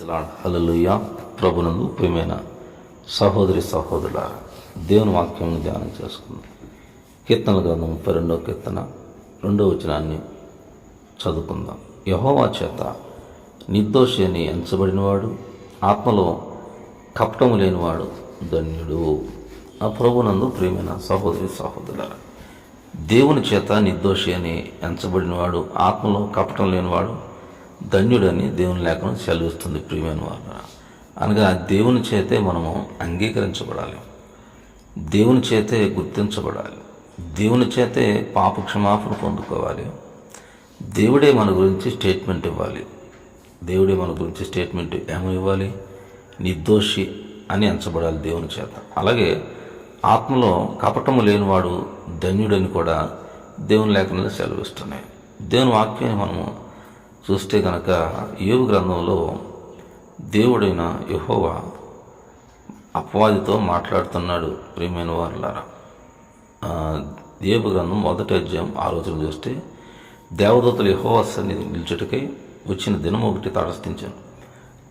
హల్లెలూయ ప్రభునందు ప్రియమైన సహోదరి సహోదరుల దేవుని వాక్యం ధ్యానం చేసుకుందాం. కీర్తనల గ్రంథం ముప్పై రెండవ కీర్తన రెండవ వచనాన్ని చదువుకుందాం. యహోవా చేత నిర్దోషి అని ఎంచబడినవాడు ఆత్మలో కపటము లేనివాడు ధన్యుడు. ఆ ప్రభునందు ప్రియమైన సహోదరి సహోదరుల దేవుని చేత నిర్దోషి అని ఎంచబడినవాడు ఆత్మలో కపటం లేనివాడు ధన్యుడని దేవుని లేఖనం సెలవిస్తుంది ప్రియమైన వారు అనగా దేవుని చేతే మనము అంగీకరించబడాలి. దేవుని చేతే గుర్తించబడాలి. దేవుని చేతే పాప క్షమాపణ పొందుకోవాలి. దేవుడే మన గురించి స్టేట్మెంట్ ఇవ్వాలి. దేవుడే మన గురించి స్టేట్మెంట్ ఏమో ఇవ్వాలి? నిర్దోషి అని ఎంచబడాలి దేవుని చేత. అలాగే ఆత్మలో కపటము లేనివాడు ధన్యుడని కూడా దేవుని లేఖనాలు సెలవిస్తున్నాయి. దేవుని వాక్యాన్ని మనము చూస్తే కనుక యోగు గ్రంథంలో దేవుడైన యహోవ అపవాదితో మాట్లాడుతున్నాడు ప్రియమైన వారులారా. దేవు గ్రంథం మొదటి అధ్యాయం ఆ చూస్తే దేవదూతలు యహోవ సన్నిధి నిల్చుటకై వచ్చిన దినం ఒకటి తటస్థించాను.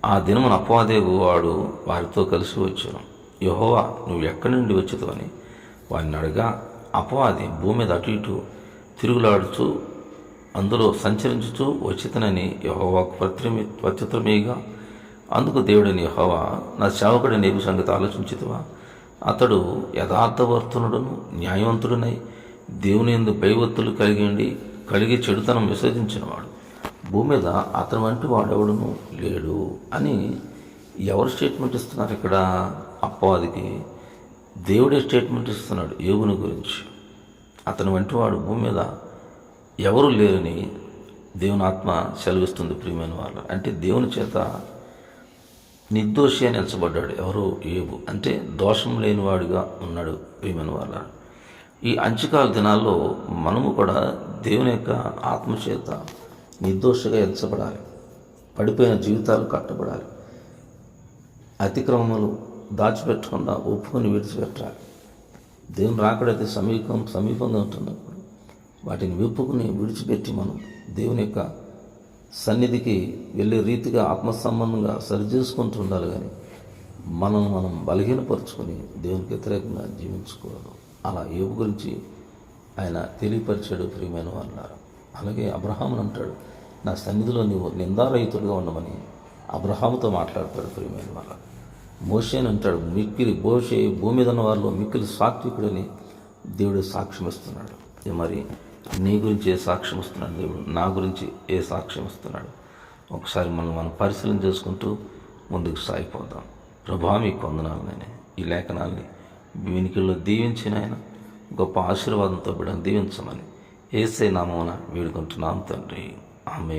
ఆ దినమున అపవాదేవు వాడు వారితో కలిసి వచ్చాను. యహోవా నువ్వు ఎక్కడి నుండి వచ్చేదని వారిని అడగా అపవాది భూమి మీద అటు ఇటు తిరుగులాడుతూ అందులో సంచరించుచూ వచ్చితనని యహోవాకు ప్రత్యమి ప్రత్యుత్తరమేగా అందుకు దేవుడని యహోవా నా సేవకుడి నేపు సంగతి ఆలోచించితివా? అతడు యథార్థవర్తనుడును న్యాయవంతుడునై దేవుని ఎందు భయవత్తులు కలిగి ఉండి కలిగి చెడుతనం విసర్జించినవాడు భూమి మీద అతని వంటి వాడెవడును లేడు అని ఎవరు స్టేట్మెంట్ ఇస్తున్నారు ఇక్కడ? అప్పవాదికి దేవుడే స్టేట్మెంట్ ఇస్తున్నాడు యోగుని గురించి. అతని వంటి వాడు భూమి మీద ఎవరు లేరని దేవుని ఆత్మ సెలవిస్తుంది ప్రియమైన వాళ్ళు అంటే దేవుని చేత నిర్దోషి అని ఎంచబడ్డాడు ఎవరు? ఏబు అంటే దోషం లేనివాడుగా ఉన్నాడు ప్రియమైన వాళ్ళ ఈ అంచుకాల దినాల్లో మనము కూడా దేవుని యొక్క ఆత్మ చేత నిర్దోషిగా ఎంచబడాలి. పడిపోయిన జీవితాలు కట్టబడాలి. అతిక్రమములు దాచిపెట్టకుండా ఒప్పుకొని విడిచిపెట్టాలి. దేవుని రాకడైతే సమీపం సమీపంగా ఉంటున్నప్పుడు వాటిని విప్పుకుని విడిచిపెట్టి మనం దేవుని యొక్క సన్నిధికి వెళ్ళే రీతిగా ఆత్మసంబంధంగా సరి సరిచేసుకుంటూ ఉండాలి కానీ మనం మనం బలహీనపరుచుకొని దేవునికి వ్యతిరేకంగా జీవించకూడదు అలా ఏవు గురించి ఆయన తెలియపరిచాడు ప్రియమైన అన్నారు అలాగే అబ్రహాముని అంటాడు నా సన్నిధిలో నీవు నిందారహితుడిగా ఉండమని అబ్రహాముతో మాట్లాడతాడు ప్రియమైన వాళ్ళ మోషేని అంటాడు మిక్కిలి బోషే భూమి మీద ఉన్న వారిలో మిక్కిలి సాత్వికుడని దేవుడు సాక్ష్యం ఇస్తున్నాడు ఇది మరి నీ గురించి ఏ సాక్ష్యం ఇస్తున్నాడు దేవుడు నా గురించి ఏ సాక్ష్యం ఇస్తున్నాడు ఒకసారి మనం మనం పరిశీలన చేసుకుంటూ ముందుకు సాగిపోదాం. ప్రభా మీకు వందనాలు నేను ఈ లేఖనాల్ని వినికిల్లో దీవించిన ఆయన గొప్ప ఆశీర్వాదంతో బిడ్డను దీవించమని. ఏసే నామమున వేడుకుంటున్నాం తండ్రి. ఆమె